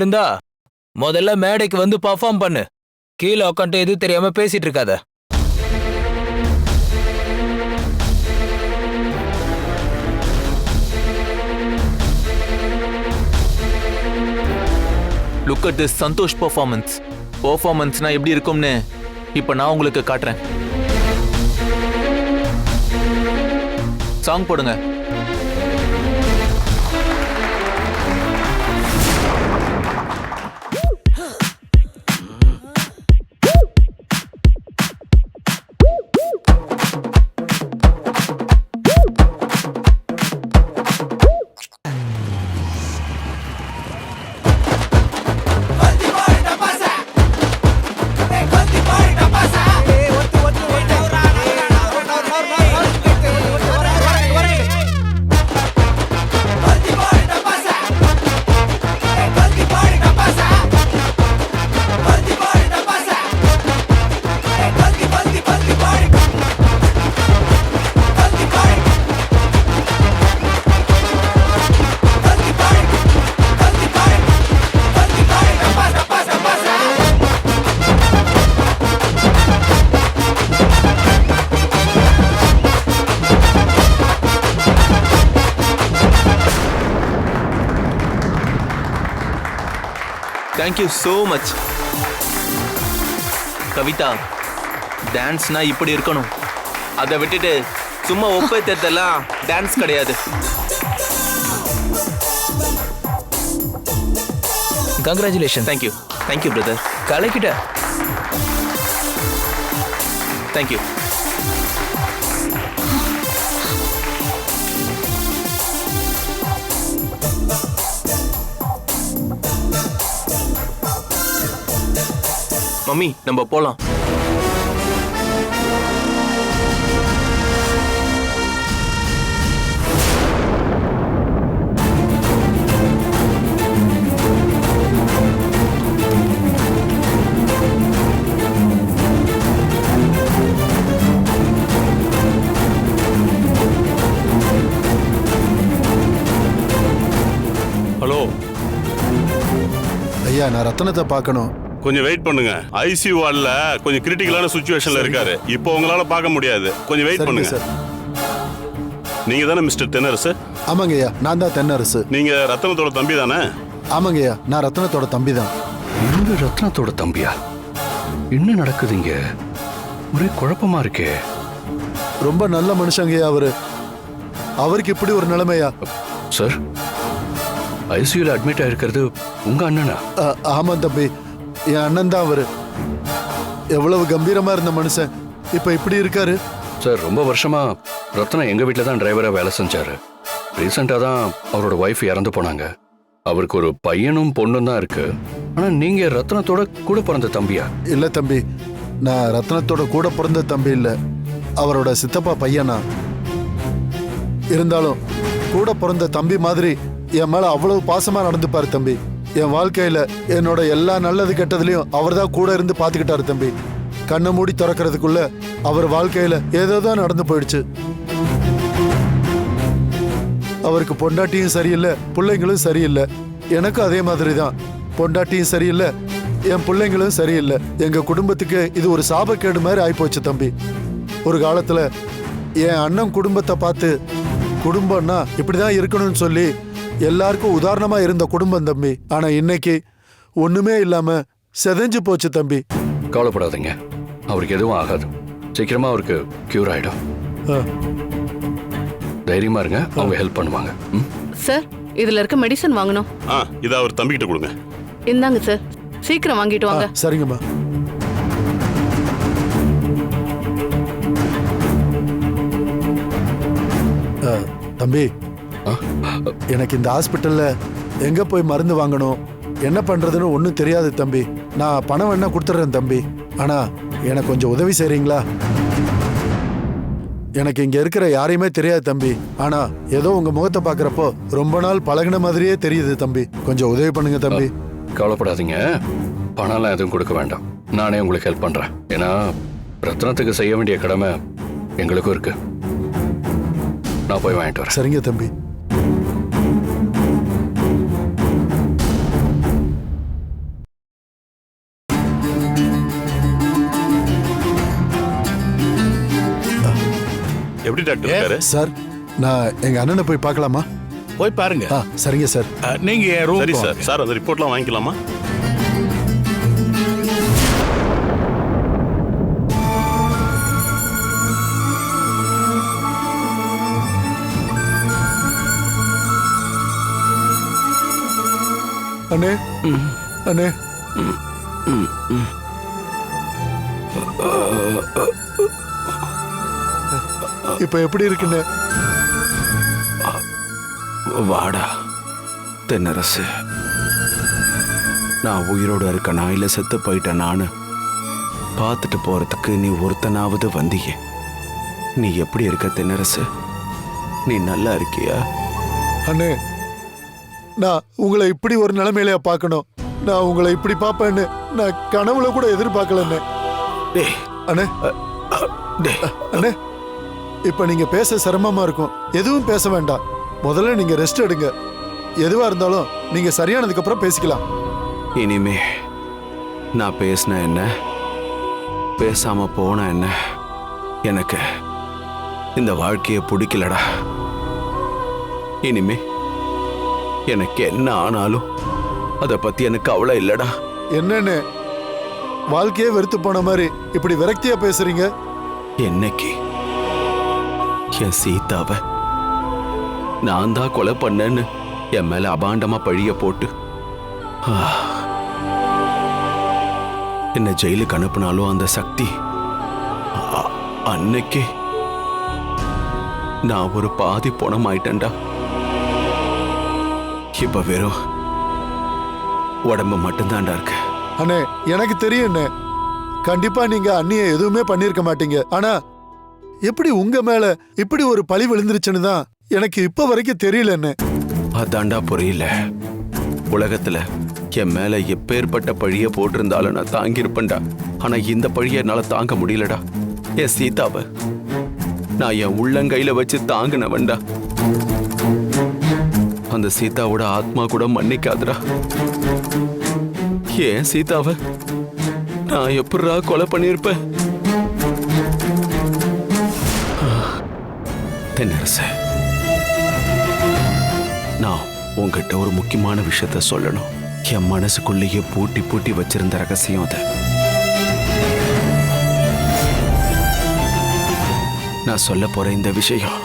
இருந்தா முதல்ல மேடைக்கு வந்து பர்ஃபார்ம் பண்ணு. கீழே உட்காந்து எதுவும் தெரியாம பேசிட்டு இருக்காத. Look at this Santosh performance பர்ஃபார்மன்ஸ்னா எப்படி இருக்கும்னு இப்போ நான் உங்களுக்கு காட்டுறேன். சாங் போடுங்க. Thank you so much Kavitha டான்ஸ்னா இப்படி இருக்கணும் அதை விட்டுட்டு சும்மா ஒப்பை தேர்தெல்லாம் டான்ஸ் கிடையாது congratulation thank you thank you brother கலைக்கிட்ட. Thank you mummy நம்ம போலாம். ஹலோ. ஐயா நான் ரத்தனத்தை பார்க்கணும். கொஞ்சம் வெயிட் பண்ணுங்க. ஐசியூ வார்டில் கொஞ்சம் கிரிட்டிக்கலான சுச்சுவேஷன்ல இருக்காரு. இப்போ உங்களால பார்க்க முடியாது. கொஞ்சம் வெயிட் பண்ணுங்க. சார். நீங்க தானே மிஸ்டர் தென்னரசு? ஆமாங்க ஐயா நான் தான் தென்னரசு. நீங்க ரத்தனத்தோட தம்பி தானே? ஆமாங்க ஐயா நான் ரத்தனத்தோட தம்பி தான். இவங்க ரத்னத்தோட தம்பியா? என்ன நடக்குது இங்க? ஒரே குழப்பமா இருக்கே. ரொம்ப நல்ல மனுஷங்கய்யா அவரு. அவருக்கு இப்படி ஒரு நிலைமையா சார் ஐசியூல அட்மிட் ஆயிருக்கிறது உங்க அண்ணனா? அ, ஆமாம் தம்பி. என் அண்ணன் தான் அவரு. எவ்வளவு கம்பீரமா இருந்த மனுஷன். இப்ப இப்படி இருக்காரு? சார் ரொம்ப வருஷமா ரத்னம் எங்க வீட்டில் தான் டிரைவரா வேலை செஞ்சாரு. ரீசெண்டாக தான் அவரோட ஒய்ஃப் இறந்து போனாங்க. அவருக்கு ஒரு பையனும் பொண்ணும் தான் இருக்கு. ஆனா நீங்க ரத்னத்தோட கூட பிறந்த தம்பியா? இல்ல தம்பி நான் ரத்னத்தோட கூட பிறந்த தம்பி இல்ல. அவரோட சித்தப்பா பையனா? இருந்தாலும் கூட பிறந்த தம்பி மாதிரி என் மேல அவ்வளவு பாசமா நடந்துப்பாரு தம்பி. என் வாழ்க்கையில என்னோட எல்லா நல்லது கெட்டதுலயும் அவர்தான் கூட இருந்து பாத்துக்கிட்டாரு தம்பி. கண்ணை மூடி திறக்கிறதுக்குள்ள அவர் வாழ்க்கையில ஏதோதான் நடந்து போயிடுச்சு. அவருக்கு பொண்டாட்டியும் சரியில்லை பிள்ளைங்களும் சரியில்லை. எனக்கும் அதே மாதிரி தான் பொண்டாட்டியும் சரியில்லை என் பிள்ளைங்களும் சரியில்லை. எங்க குடும்பத்துக்கு இது ஒரு சாபக்கேடு மாதிரி ஆயிப்போச்சு தம்பி. ஒரு காலத்துல என் அண்ணன் குடும்பத்தை பார்த்து குடும்பம்னா இப்படிதான் இருக்கணும்னு சொல்லி எல்லாருக்கும் உதாரணமா இருந்த குடும்பம் தம்பி. ஆனா இன்னைக்கு ஒண்ணுமே இல்லாம செதஞ்சு போச்சு தம்பி. கவலைப்படாதீங்க. அவருக்கு எதுவும் ஆகாது. சீக்கிரமா அவருக்கு கியூர் ஆயிடும். ஆ, தைரியமா இருங்க. அவங்க ஹெல்ப் பண்ணுவாங்க. ம்? சார் இதுல இருக்க மெடிசன் வாங்கணும். ஆ இதை அவர் தம்பிக்கிட்ட கொடுங்க. இந்தாங்க சார். சீக்கிரம் வாங்கிட்டு வாங்க. சரிங்கம்மா. ஆ, தம்பி? எனக்கு இந்த ஹாஸ்பிட்டல்ல எங்க போய் மருந்து வாங்கணும்? என்ன பண்றதுன்னு ஒன்றும் தெரியாது தம்பி. நான் பணம் வேணா கொடுத்துட்றேன் தம்பி. ஆனா எனக்கு கொஞ்சம் உதவி செய்றீங்களா? எனக்கு இங்க இருக்கிற யாரையுமே தெரியாது தம்பி. ஆனா ஏதோ உங்க முகத்தை பாக்குறப்போ ரொம்ப நாள் பழகுன மாதிரியே தெரியுது தம்பி. கொஞ்சம் உதவி பண்ணுங்க தம்பி. கவலைப்படாதீங்க. பணம்லாம் எதுவும் கொடுக்க வேண்டாம். நானே உங்களுக்கு ஹெல்ப் பண்றேன். ஏன்னா ரத்னத்துக்கு செய்ய வேண்டிய கடமை எங்களுக்கும் இருக்கு. நான் போய் வாங்கிட்டு வரேன். சரிங்க தம்பி. டாக்டர் இருக்காரு. சார் நான் எங்க அண்ணனை போய் பார்க்கலாமா? போய் பாருங்க. ஆ சரிங்க சார் அஹ், நீங்க என் சரி ரூம் சார் சார் அந்த ரிப்போர்ட்லாம் வாங்கிக்கலாமா? அண்ணே. அண்ணே. இப்ப எப்படி இருக்குன்னு? வாடா தென்னரசு. நான் உயிரோட இருக்கனா இல்ல செத்து போயிட்டேன் நானு? பார்த்துட்டு போறதுக்கு நீ ஒருத்தனாவது வந்தியே. நீ எப்படி இருக்க தென்னரசு? நீ நல்லா இருக்கியா? அண்ணே நான் உங்களை இப்படி ஒரு நிலைமையிலயா பார்க்கணும். நான் உங்களை இப்படி பார்ப்பேன்னு நான் கனவுல கூட எதிர்பார்க்கல அண்ணே. டேய் அண்ணே டேய். அண்ணே. இப்ப நீங்க பேச சிரமமா இருக்கும். எதுவும் பேச வேண்டாம். முதல்ல நீங்க ரெஸ்ட் எடுங்க. எதுவா இருந்தாலும் நீங்க சரியானதுக்கு அப்புறம் பேசிக்கலாம். இனிமே நான் பேசின என்ன? பேசாம போன என்ன? எனக்கு இந்த வாழ்க்கையை பிடிக்கலடா. இனிமே எனக்கு என்ன ஆனாலும் அதை பத்தி எனக்கு கவலை இல்லடா. என்னன்னு? வாழ்க்கையே வெறுத்து போன மாதிரி இப்படி விரக்தியா பேசுறீங்க? என்னைக்கு? என் சீதாவை. நான் தான் கொலை பண்ணேன்னு என் மேல அபாண்டமா பழிய போட்டு. என்ன ஜெயிலுக்கு அனுப்புனாலும் அந்த சக்தி அன்னைக்கே நான் ஒரு பாதி பணம் ஆயிட்டேன்டா இப்ப வெறும் உடம்பு மட்டும்தான்டா இருக்கு. அண்ணே எனக்கு தெரியும் கண்டிப்பா நீங்க அண்ணிய எதுவுமே பண்ணிருக்க மாட்டீங்க. ஆனா எப்படி உங்க மேல இப்படி ஒரு பழி விழுந்துருச்சுன்னு தான் எனக்கு இப்ப வரைக்கும் தெரியல என்ன அதாண்டா புரியல. உலகத்துல என் மேல எப்பேற்பட்ட பழிய போட்டிருந்தாலும் நான் தாங்கியிருப்பேன்டா. ஆனா இந்த பழிய என்னால தாங்க முடியலடா. என் சீதாவ நான் என் உள்ளங்கையில வச்சு தாங்கினவன்டா. அந்த சீதாவோட ஆத்மா கூட மன்னிக்காதுடா. ஏன் சீதாவ நான் எப்படா கொலை பண்ணியிருப்பேன்? தென்னரசே நான் உங்ககிட்ட ஒரு முக்கியமான விஷயத்த சொல்லணும். என் மனசுக்குள்ளேயே பூட்டி பூட்டி வச்சிருந்த ரகசியம் அது. நான் சொல்ல போற இந்த விஷயம்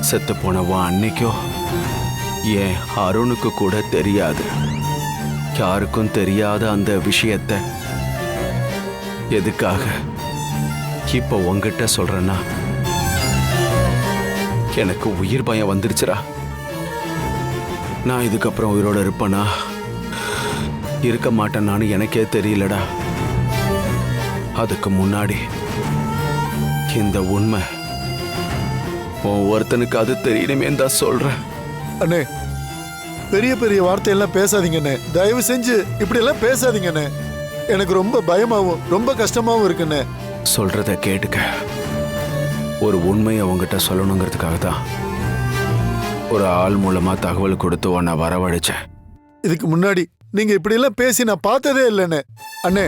செத்து போனவன் அன்னைக்கோ ஏன் அருணுக்கு கூட தெரியாது. யாருக்கும் தெரியாத அந்த விஷயத்த. எதுக்காக இப்போ உங்ககிட்ட சொல்றேன்னா எனக்கு உயிர் பயம் வந்துருச்சுடா. நான் இதுக்கப்புறம் உயிரோட இருப்பேனா? இருக்க மாட்டேனான்னு எனக்கே தெரியலடா. அதுக்கு முன்னாடி இந்த உண்மை ஒருத்தனுக்கு அது தெரியணுமே தான் சொல்றேன். அண்ணே பெரிய பெரிய வார்த்தையெல்லாம் பேசாதீங்க அண்ணே. தயவு செஞ்சு இப்படி எல்லாம் பேசாதீங்க அண்ணே. எனக்கு ரொம்ப பயமாவும் ரொம்ப கஷ்டமாவும் இருக்குண்ணே. சொல்றத கேட்டுக்க. ஒரு உண்மையை உங்ககிட்ட சொல்லணுங்கிறதுக்காக தான் ஒரு ஆள் மூலமா தகவல் கொடுத்து உன்னை வரவழைச்சேன். இதுக்கு முன்னாடி நீங்க இப்படி எல்லாம் பேசி நான் பார்த்ததே இல்லைண்ணே அண்ணே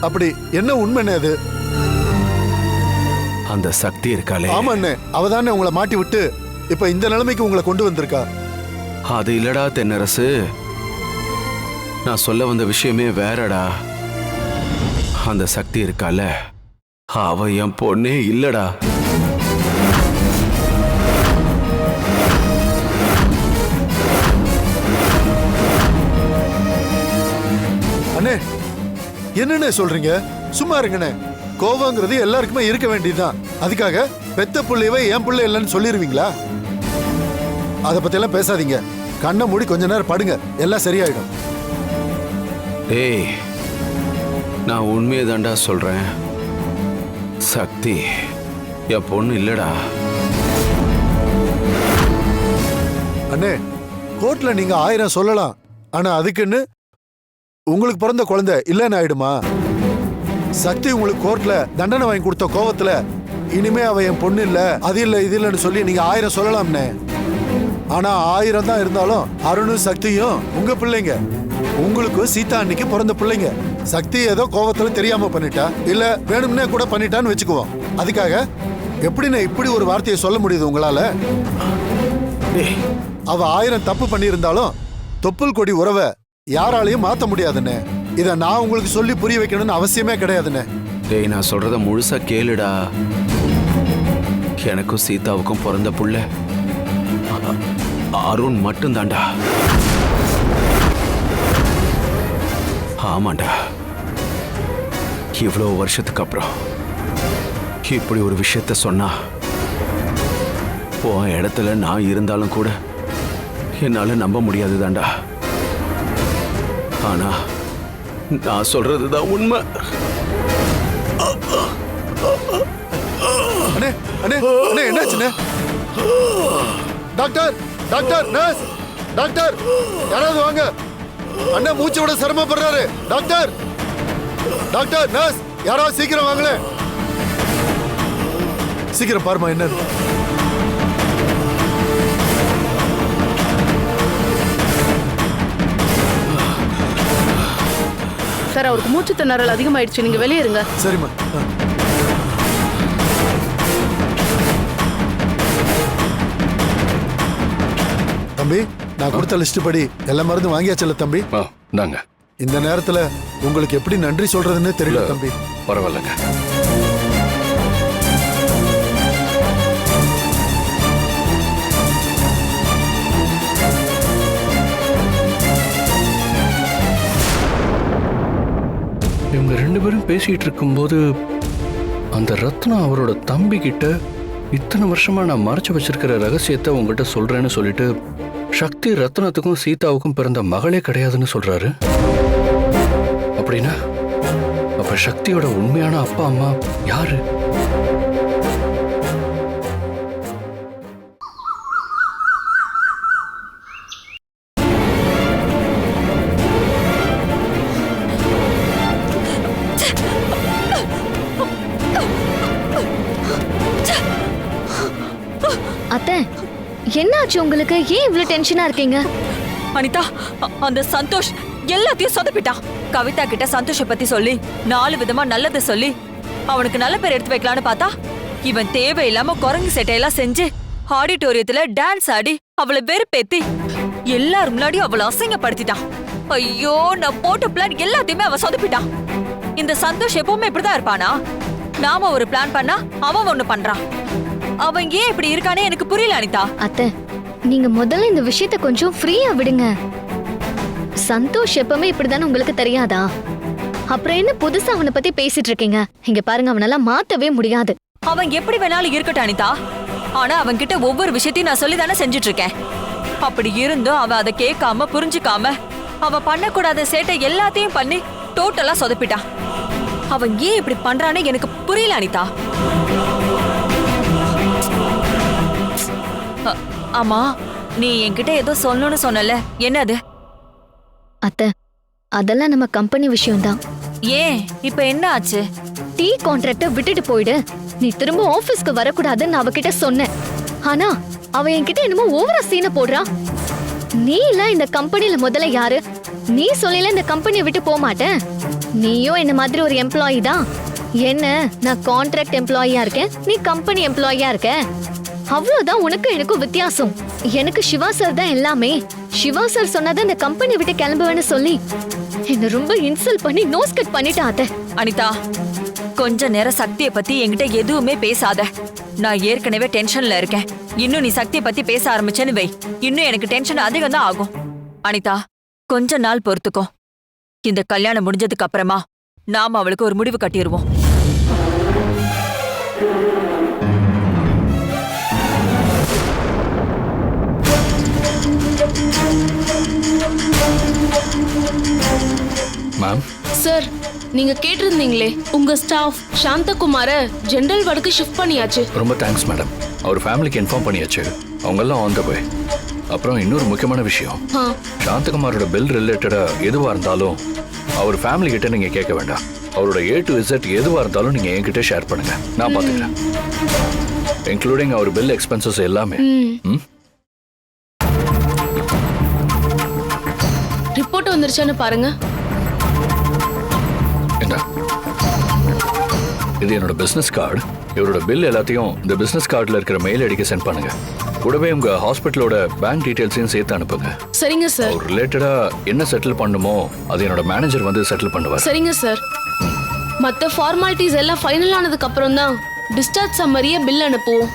அப்படி என்ன உண்மைண்ணே அது? அந்த சக்தி இருக்காளே. ஆமா அண்ணே அவதானே உங்களை மாட்டி விட்டு இப்ப இந்த நிலைமைக்கு உங்களை கொண்டு வந்திருக்கா? அது இல்லடா தென்னரசு. நான் சொல்ல வந்த விஷயமே வேறடா. அந்த சக்தி இருக்கால. அவ என் பொண்ணே இல்லடா. என்னண்ணே சொல்றீங்க? சும்மா இருங்கண்ணே. கோவங்கிறது எல்லாருக்குமே இருக்க வேண்டியதுதான். அதுக்காக பெத்த புள்ளையவே என் புள்ளை இல்லைன்னு சொல்லிடுவீங்களா அதை பத்தியெல்லாம் பேசாதீங்க. கண்ணை மூடி கொஞ்ச நேரம் படுங்க. எல்லாம் சரியாயிடும். டேய் நான் உண்மையை தாண்டா சொல்றேன். சக்தி என் பொண்ணு இல்லடா. அண்ணே கோர்ட்ல நீங்க ஆயிரம் சொல்லலாம். ஆனா அதுக்குன்னு உங்களுக்கு பிறந்த குழந்தை இல்லைன்னு ஆயிடுமா? சக்தி உங்களுக்கு கோர்ட்ல தண்டனை வாங்கி கொடுத்த கோவத்துல இனிமே அவ என் பொண்ணு இல்ல அது இல்ல இது இல்லைன்னு சொல்லி நீங்க ஆயிரம் சொல்லலாம்னே. ஆனா ஆயிரம் தான் இருந்தாலும் அருணும் சக்தியும் உங்க பிள்ளைங்க. உங்களுக்கு சீதா அன்னைக்கு பிறந்த பிள்ளைங்க. சக்தி ஏதோ கோவத்துல தெரியாம பண்ணிட்டா இல்ல வேணும்னே கூட பண்ணிட்டான்னு வச்சுக்குவோம். அதுக்காக எப்படிண்ணே இப்படி ஒரு வார்த்தையை சொல்ல முடியுது உங்களால? அவ ஆயிரம் தப்பு பண்ணியிருந்தாலும் தொப்புள் கொடி உறவை யாராலையும் மாத்த முடியாதுண்ணே. இத நான் உங்களுக்கு சொல்லி புரிய வைக்கணும்னு அவசியமே கிடையாதுண்ணே. டேய் நான் சொல்றத முழுசா கேளுடா. எனக்கும் சீதாவுக்கும் பிறந்த புள்ள. அருண் மட்டும்தான்டா. ஆமாண்டா. இவ்வளோ வருஷத்துக்கு அப்புறம் இப்படி ஒரு விஷயத்த சொன்னா போ இடத்துல நான் இருந்தாலும் கூட என்னால நம்ப முடியாதுதான்டா. ஆனா நான் சொல்றதுதான் உண்மை. அண்ணே அண்ணே அண்ணே என்னாச்சுண்ணே டாக்டர் டாக்டர் நர்ஸ் டாக்டர் யாராவது வாங்க. அண்ணன் மூச்சு விட சிரமப்படுறாரு. டாக்டர் டாக்டர் நர்ஸ் யாராவது சீக்கிரம் வாங்களேன். சீக்கிரம் பாருமா என்ன சார் அவருக்கு மூச்சு திணறல் அதிகமாயிடுச்சு. நீங்க வெளியே இருங்க சரிம்மா. தம்பி நான் கொடுத்த லிஸ்ட் படி எல்லா மருந்து வாங்கியாச்சுல்ல தம்பி? ஆ இந்தாங்க. இந்த நேரத்துல உங்களுக்கு எப்படி நன்றி சொல்றதுன்னு தெரியல தம்பி. பரவாயில்லைங்க. இவங்க ரெண்டு பேரும் பேசிட்டு இருக்கும்போது அந்த ரத்னம் அவரோட தம்பி கிட்ட இத்தனை வருஷமா நான் மறைச்சு வச்சிருக்கிற ரகசியத்தை உங்ககிட்ட சொல்றேன்னு சொல்லிட்டு சக்தி ரத்னத்துக்கும் சீதாவுக்கும் பிறந்த மகளே கிடையாதுன்னு சொல்றாரு. அப்படின்னா அப்ப சக்தியோட உண்மையான அப்பா அம்மா யாரு? ஏன் இவ்ளோ டென்ஷனா இருக்கீங்க? அனிதா அந்த சந்தோஷ் எல்லாத்தையும் சொதப்பிட்டான் கவிதா கிட்ட சந்தோஷ பத்தி சொல்லி நாலு விதமா நல்லது சொல்லி அவனுக்கு நல்ல பேர் எடுத்து வைக்கலான்னு பார்த்தா இவன் தேவையில்லாம குரங்கு சேட்டையெல்லாம் செஞ்சு ஆடிட்டோரியத்துல டான்ஸ் ஆடி அவளை வெறுப்பேத்தி எல்லாரும் முன்னாடியும் அவளை அசிங்கப்படுத்திட்டான். ஐயோ நான் போட்ட பிளான் எல்லாத்தையுமே அவன் சொதப்பிட்டான். இந்த சந்தோஷ் எப்பவுமே இப்படிதான் இருப்பானா? நாம ஒரு பிளான் பண்ணா அவன் ஒண்ணு பண்றான். அவன் ஏன் இப்படி இருக்கானே எனக்கு புரியல அனிதா. அத்தை நீங்க முதல்ல இந்த விஷயத்த கொஞ்சம் ஃப்ரீயா விடுங்க. சந்தோஷ் எப்பவுமே இப்படிதானே உங்களுக்கு தெரியாதா? அப்புறம் என்ன புதுசா அவனை பத்தி பேசிட்டு இருக்கீங்க? இங்க பாருங்க அவனால மாத்தவே முடியாது. அவன் எப்படி வேணாலும் இருக்கட்டும் அனிதா. ஆனா அவன் கிட்ட ஒவ்வொரு விஷயத்தையும் நான் சொல்லி தானே செஞ்சுட்டு இருக்கேன். அப்படி இருந்தும் அவன் அதை கேட்காம புரிஞ்சுக்காம அவன் பண்ணக்கூடாத சேட்டை எல்லாத்தையும் பண்ணி டோட்டலா சொதப்பிட்டான் அவன் ஏன் இப்படி பண்றானே எனக்கு புரியல அனிதா. ஆமா நீ என்கிட்ட ஏதோ சொல்லணும்னு சொன்னல என்னது? அத்தை அதெல்லாம் நம்ம கம்பெனி விஷயம்தான். ஏன்? இப்ப என்ன ஆச்சு? டீ கான்ட்ராக்ட விட்டுட்டு போயிடு. நீ திரும்ப ஆபீஸ்க்கு வரக்கூடாதுன்னு அவகிட்ட சொன்னேன் ஆனா அவ என்கிட்ட என்னமோ ஓவரா சீனை போடுறா. நீ இல்ல இந்த கம்பெனில முதல்ல யாரு? நீ சொல்லல இந்த கம்பெனியை விட்டு போக மாட்டேன் நீயும் என்ன மாதிரி ஒரு எம்ப்ளாயி தான். என்ன நான் கான்ட்ராக்ட் எம்ப்ளாயியா இருக்கேன்? நீ கம்பெனி எம்ப்ளாயியா இருக்க? அவ்வளவுதான் உனக்கு எனக்கும் வித்தியாசம். எனக்கு சிவா சார் தான் எல்லாமே. சிவா சார் சொன்னதை இந்த கம்பெனி விட்டு கிளம்புவேன்னு சொல்லி என்ன ரொம்ப இன்சல்ட் பண்ணி நோஸ் கட் பண்ணிட்டாத அனிதா கொஞ்ச நேரம் சக்தியை பத்தி என்கிட்ட எதுவுமே பேசாத. நான் ஏற்கனவே டென்ஷன்ல இருக்கேன். இன்னும் நீ சக்தியை பத்தி பேச ஆரம்பிச்சேன்னு வை. இன்னும் எனக்கு டென்ஷன் அதிகம் தான் ஆகும். அனிதா கொஞ்ச நாள் பொறுத்துக்கோ. இந்த கல்யாணம் முடிஞ்சதுக்கு அப்புறமா நாம அவளுக்கு ஒரு முடிவு கட்டிடுவோம். மேம் சார் நீங்க கேட்டிருந்தீங்களே உங்க ஸ்டாஃப் சாந்தகுமார ஜெனரல் வார்டுக்கு ஷிஃப்ட் பண்ணியாச்சு. ரொம்ப தேங்க்ஸ் மேடம் அவர் ஃபேமிலிக்கு இன்ஃபார்ம் பண்ணியாச்சு. அவங்கெல்லாம் ஆன் த வே அப்புறம் இன்னொரு முக்கியமான விஷயம். ஆ, சாந்தகுமாரோட பில் ரிலேட்டடா எதுவா இருந்தாலும் அவர் ஃபேமிலி கிட்ட நீங்க கேட்க வேண்டாம். அவரோட ஏ டு இசட் எதுவா இருந்தாலும் நீங்க என்கிட்ட ஷேர் பண்ணுங்க. நான் பாத்துக்கிறேன். இன்க்ளூடிங் அவர் பில் எக்ஸ்பென்சஸ் எல்லாமே. ம்? ரிப்போர்ட் வந்துருச்சான்னு பாருங்க. இது என்னோட பிசினஸ் கார்டு இவரோட பில் எல்லாத்தையும் இந்த பிசினஸ் கார்டில் இருக்கிற மெயில் ஐடிக்கு சென்ட் பண்ணுங்க. கூடவே உங்க ஹாஸ்பிட்டலோட பேங்க் டீடைல்ஸையும் சேர்த்து அனுப்புங்க. சரிங்க சார் அவர் ரிலேட்டடா என்ன செட்டில் பண்ணுமோ அது என்னோட மேனேஜர் வந்து செட்டில் பண்ணுவார். சரிங்க சார் மற்ற ஃபார்மாலிட்டிஸ் எல்லாம் ஃபைனல் ஆனதுக்கு அப்புறம் தான் டிஸ்சார்ஜ் சம்மரியை பில் அனுப்புவோம்.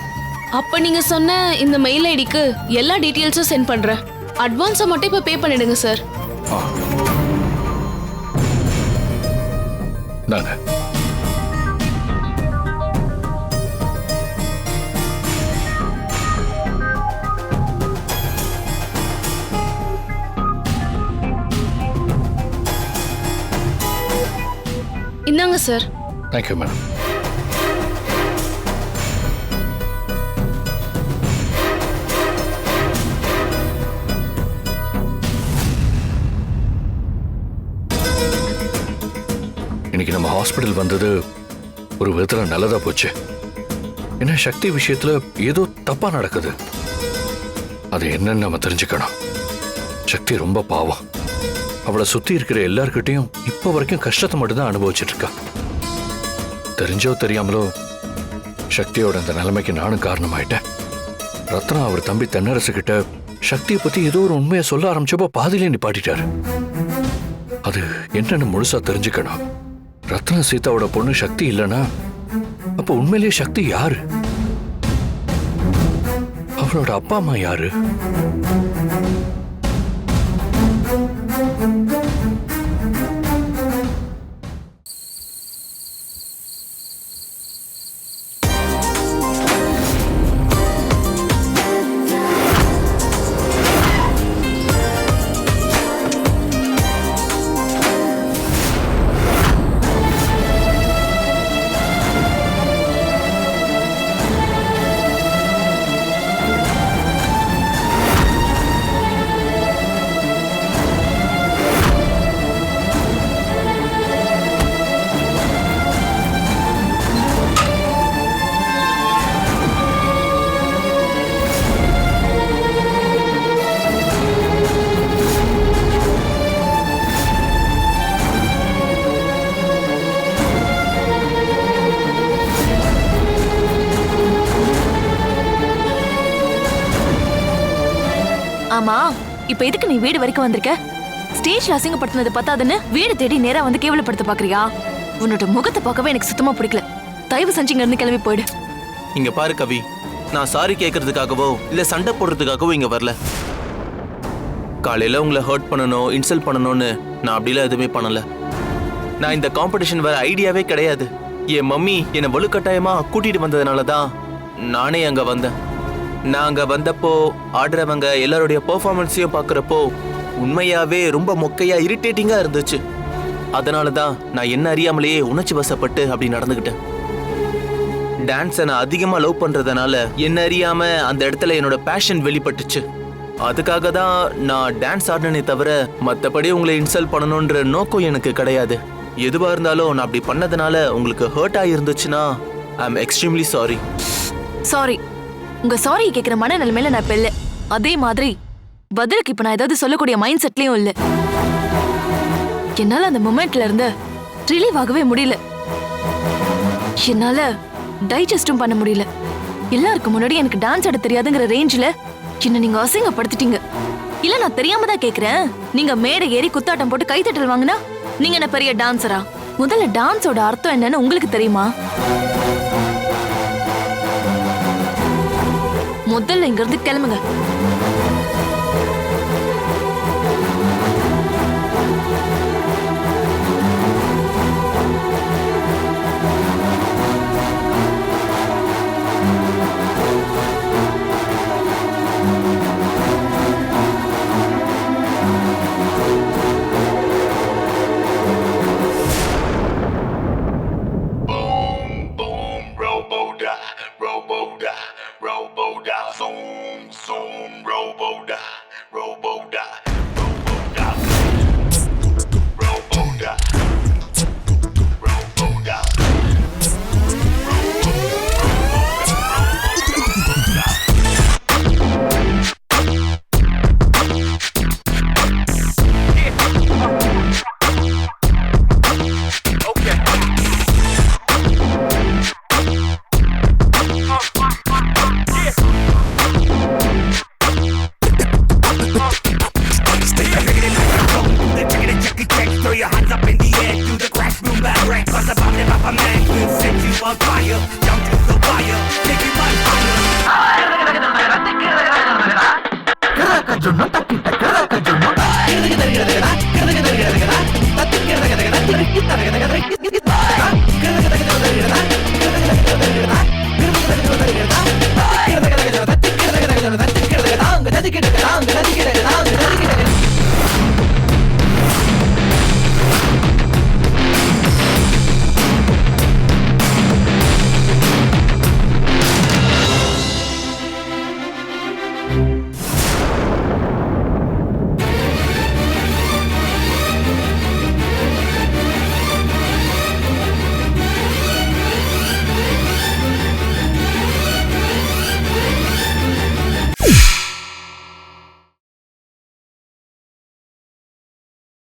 அப்ப நீங்க சொன்ன இந்த மெயில் ஐடிக்கு எல்லா டீட்டெயில்ஸும் சென்ட் பண்றேன். அட்வான்ஸை மட்டும் இப்போ பே பண்ணிடுங்க சார் நாங்க இந்தாங்க சார். தேங்க்யூ மேடம் இன்னைக்கு நம்ம ஹாஸ்பிட்டல் வந்தது ஒரு விதத்துல நல்லதா போச்சு. ஏன்னா சக்தி விஷயத்துல ஏதோ தப்பா நடக்குது. அது என்னன்னு நம்ம தெரிஞ்சுக்கணும். சக்தி ரொம்ப பாவம். அவளை சுத்தி இருக்கிற எல்லார்கிட்டையும் இப்ப வரைக்கும் கஷ்டத்தை மட்டும்தான் அனுபவிச்சுட்டு இருக்கா. தெரிஞ்சோ தெரியாமலோ சக்தியோட அந்த நிலைமைக்கு நானும் காரணமாயிட்டேன். ரத்னா அவர் தம்பி தென்னரசு கிட்ட சக்தியை பத்தி ஏதோ ஒரு உண்மையை சொல்ல ஆரம்பிச்சப்போ பாதியிலே நிப்பாட்டிட்டாரு. அது என்னன்னு முழுசா தெரிஞ்சுக்கணும். ரத்னா சீதாவோட பொண்ணு சக்தி இல்லைன்னா அப்ப உண்மையிலேயே சக்தி யாரு? அவளோட அப்பா அம்மா யாரு? வீடு வரைக்கும் வந்திருக்க? ஸ்டேஜ்ல அசிங்கப்படுத்தினது பத்தாதுன்னு வீடு தேடி நேரா வந்து கேவலப்படுத்த பாக்குறியா? உன்னோட முகத்தை பார்க்கவே எனக்கு சுத்தமா பிடிக்கல. தயவு செஞ்சு இங்க இருந்து கிளம்பி போயிடு. இங்க பாரு கவி. நான் சாரி கேட்கறதுக்காகவோ இல்ல சண்டை போடுறதுக்காகவோ இங்க வரல. காலையில உங்களை ஹர்ட் பண்ணணும் இன்சல்ட் பண்ணணும்னு நான் அப்படிலாம் எதுவுமே பண்ணல. நான் இந்த காம்படிஷன் வர ஐடியாவே கிடையாது. என் மம்மி என்னை வலுக்கட்டாயமா கூட்டிட்டு வந்ததுனால தான் நானே அங்க வந்தேன். நாங்கள் வந்தப்போ ஆடுறவங்க எல்லாருடைய பெர்ஃபார்மன்ஸையும் பார்க்குறப்போ உண்மையாவே ரொம்ப மொக்கையா இரிட்டேட்டிங்கா இருந்துச்சு. அதனால தான் நான் என்ன அறியாமலேயே உணர்ச்சி வசப்பட்டு அப்படி நடந்துக்கிட்டேன் டான்ஸை நான் அதிகமாக லவ் பண்ணுறதுனால என்ன அறியாம அந்த இடத்துல என்னோட பேஷன் வெளிப்பட்டுச்சு. அதுக்காக தான் நான் டான்ஸ் ஆடினே தவிர மற்றபடி உங்களை இன்சல்ட் பண்ணணுன்ற நோக்கம் எனக்கு கிடையாது. எதுவாக இருந்தாலும் நான் அப்படி பண்ணதுனால உங்களுக்கு hurt ஆகிருந்துச்சுன்னா I am extremely sorry sorry உங்க சாரி கேக்குற மனநிலைமையில நான் இப்ப இல்ல. அதே மாதிரி பதிலுக்கு இப்ப நான் ஏதாவது சொல்லக்கூடிய மைண்ட் செட்லயும் இல்ல. என்னால அந்த மொமெண்ட்ல இருந்து ரிலீவ் ஆகவே முடியல. என்னால டைஜஸ்டும் பண்ண முடியல. எல்லாருக்கும் முன்னாடி எனக்கு டான்ஸ் ஆட தெரியாதுங்கிற ரேஞ்சில் என்ன நீங்க அசிங்கப்படுத்திட்டீங்க. இல்ல நான் தெரியாம தான் கேக்குறேன். நீங்க மேடை ஏறி குத்தாட்டம் போட்டு கைத்தட்டல் வாங்கினா நீங்க என்ன பெரிய டான்சரா முதல்ல டான்ஸோட அர்த்தம் என்னன்னு உங்களுக்கு தெரியுமா? முதல்ல இங்கிருந்து கிளம்புங்க.